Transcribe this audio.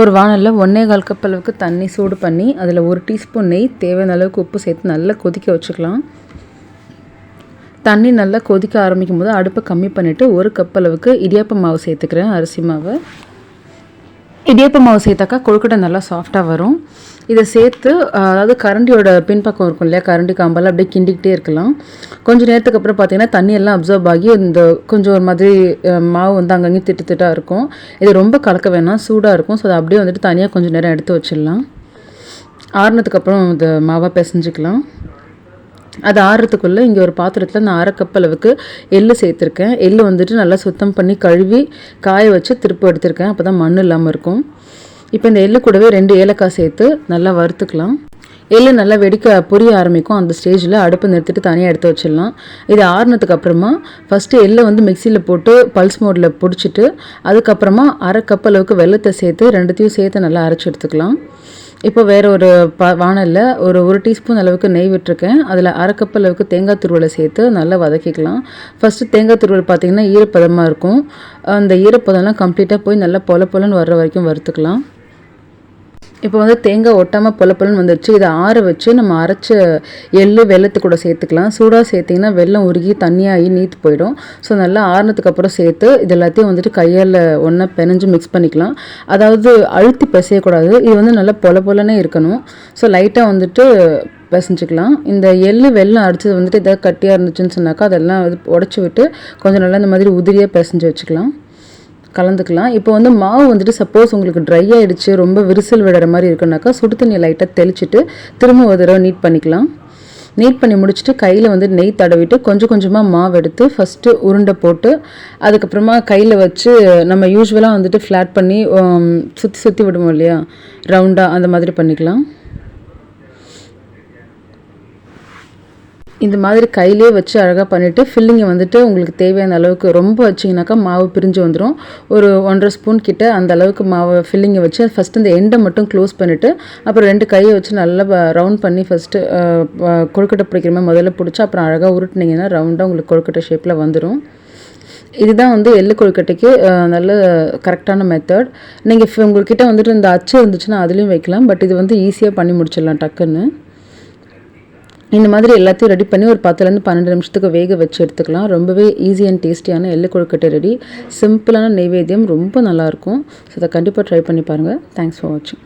ஒரு வானலில் ஒன்றே கால் கப் அளவுக்கு தண்ணி சூடு பண்ணி அதில் ஒரு டீஸ்பூன் நெய் தேவையான அளவுக்கு உப்பு சேர்த்து நல்லா கொதிக்க வச்சுக்கலாம். தண்ணி நல்லா கொதிக்க ஆரம்பிக்கும் போது அடுப்பை கம்மி பண்ணிவிட்டு ஒரு கப் அளவுக்கு இடியாப்ப மாவு சேர்த்துக்கிறேன் அரிசி மாவை. இடியப்ப மாவு சேர்த்தாக்கா கொழுக்கட்டை நல்லா சாஃப்டாக வரும். இதை சேர்த்து அதாவது கரண்டியோட பின்பக்கம் இருக்கும் இல்லையா? கரண்டி காம்பால் அப்படியே கிண்டிக்கிட்டே இருக்கலாம். கொஞ்சம் நேரத்துக்கு அப்புறம் பார்த்தீங்கன்னா தண்ணியெல்லாம் அப்சர்வ் ஆகி இந்த கொஞ்சம் ஒரு மாதிரி மாவு வந்து அங்கங்கே திட்டு திட்டாக இருக்கும். இது ரொம்ப கலக்க வேணாம் சூடாக இருக்கும். ஸோ அதை அப்படியே வந்துட்டு தனியாக கொஞ்சம் நேரம் எடுத்து வச்சிடலாம். ஆறுனதுக்கப்புறம் இந்த மாவை பிசைஞ்சிக்கலாம். அது ஆறுறதுக்குள்ளே இங்கே ஒரு பாத்திரத்தில் நான் அரை கப் அளவுக்கு எள்ளு சேர்த்துருக்கேன். எள்ளு வந்துட்டு நல்லா சுத்தம் பண்ணி கழுவி காய வச்சு திருப்பி எடுத்திருக்கேன். அப்போ தான் மண் இல்லாமல் இருக்கும். இப்போ இந்த எள்ளு கூடவே ரெண்டு ஏலக்காய் சேர்த்து நல்லா வறுத்துக்கலாம். எள்ளு நல்லா வெடிக்க பொரிய ஆரம்பிக்கும். அந்த ஸ்டேஜில் அடுப்பு நிறுத்திட்டு தனியாக எடுத்து வச்சிடலாம். இது ஆறுனதுக்கு அப்புறமா ஃபஸ்ட்டு எள்ளை வந்து மிக்சியில் போட்டு பல்ஸ் மோடில் பிடிச்சிட்டு அதுக்கப்புறமா அரை கப் அளவுக்கு வெள்ளத்தை சேர்த்து ரெண்டுத்தையும் சேர்த்து நல்லா அரைச்சி எடுத்துக்கலாம். இப்போ வேறு ஒரு ப வானலில் ஒரு ஒரு டீஸ்பூன் அளவுக்கு நெய் விட்டுருக்கேன். அதில் அரை கப் அளவுக்கு தேங்காய் துருவலை சேர்த்து நல்லா வதக்கிக்கலாம். ஃபஸ்ட்டு தேங்காய் துருவல் பார்த்தீங்கன்னா ஈரப்பதமாக இருக்கும். அந்த ஈரப்பதம்லாம் கம்ப்ளீட்டாக போய் நல்லா பொல பொலன்னு வர்ற வரைக்கும் வறுத்துக்கலாம். இப்போ வந்து தேங்காய் ஒட்டாமல் பொல பொலன்னு வந்துடுச்சு இதை ஆற வச்சு நம்ம அரைச்ச எள்ளு வெள்ளத்து கூட சேர்த்துக்கலாம். சூடாக சேர்த்திங்கன்னா வெள்ளம் உருகி தண்ணியாகி நீத்து போயிடும். ஸோ நல்லா ஆறுனதுக்கப்புறம் சேர்த்து இது எல்லாத்தையும் வந்துட்டு கையால் ஒன்றா பெனஞ்சு மிக்ஸ் பண்ணிக்கலாம். அதாவது அழுத்தி பிசையக்கூடாது. இது வந்து நல்லா பொல பொலனே இருக்கணும் ஸோ லைட்டாக வந்துட்டு பிசைஞ்சிக்கலாம். இந்த எள்ளு வெள்ளம் அடித்தது வந்துட்டு எதாவது கட்டியாக இருந்துச்சுன்னு சொன்னாக்கா அதெல்லாம் உடச்சி விட்டு கொஞ்சம் நல்லா இந்த மாதிரி உதிரியாக பிசைஞ்சு வச்சுக்கலாம். கலந்துக்கலாம். இப்போ வந்து மாவு வந்துட்டு சப்போஸ் உங்களுக்கு ட்ரை ஆகிடுச்சு ரொம்ப விரிசல் விடுற மாதிரி இருக்குனாக்கா சுடு தண்ணியை லைட்டாக தெளிச்சுட்டு திரும்ப ஒரு தடவை நீட் பண்ணிக்கலாம். நீட் பண்ணி முடிச்சுட்டு கையில் வந்து நெய் தடவிட்டு கொஞ்சம் கொஞ்சமாக மாவு எடுத்து ஃபஸ்ட்டு உருண்டை போட்டு அதுக்கப்புறமா கையில் வச்சு நம்ம யூஸ்வலாக வந்துட்டு ஃப்ளாட் பண்ணி சுற்றி சுற்றி விடுவோம் இல்லையா? ரவுண்டாக அந்த மாதிரி பண்ணிக்கலாம். இந்த மாதிரி கையிலே வச்சு அழகாக பண்ணிவிட்டு ஃபில்லிங்கை வந்துட்டு உங்களுக்கு தேவையான அளவுக்கு ரொம்ப வச்சிங்கனாக்கா மாவு பிரிஞ்சு வந்துடும் ஒரு ஒன்றரை ஸ்பூன் கிட்ட அந்த அளவுக்கு மாவை ஃபில்லிங்கை வச்சு ஃபஸ்ட்டு இந்த எண்டை மட்டும் க்ளோஸ் பண்ணிவிட்டு அப்புறம் ரெண்டு கையை வச்சு நல்லா ரவுண்ட் பண்ணி ஃபஸ்ட்டு கொழுக்கட்டை பிடிக்கிற மாதிரி முதல்ல பிடிச்சி அப்புறம் அழகாக உருட்டுனீங்கன்னா ரவுண்டாக உங்களுக்கு கொழுக்கட்டை ஷேப்பில் வந்துடும் இதுதான் வந்து எள்ளு கொழுக்கட்டைக்கு நல்ல கரெக்டான மெத்தட் நீங்கள் உங்கள்கிட்ட வந்துட்டு இந்த அச்சு இருந்துச்சுன்னா அதுலேயும் வைக்கலாம் பட் இது வந்து ஈஸியாக பண்ணி முடிச்சிடலாம் டக்குன்னு. இந்த மாதிரி எல்லாத்தையும் ரெடி பண்ணி ஒரு பத்துலேருந்து பன்னெண்டு நிமிஷத்துக்கு வேக வச்சு எடுத்துக்கலாம். ரொம்பவே ஈஸி அண்ட் டேஸ்டியான எள்ளு கொழுக்கட்டை ரெடி சிம்பிளான நெய்வேத்தியம் ரொம்ப நல்லாயிருக்கும் ஸோ அதை கண்டிப்பாக ட்ரை பண்ணி பாருங்கள் தேங்க்ஸ் ஃபார் வாட்சிங்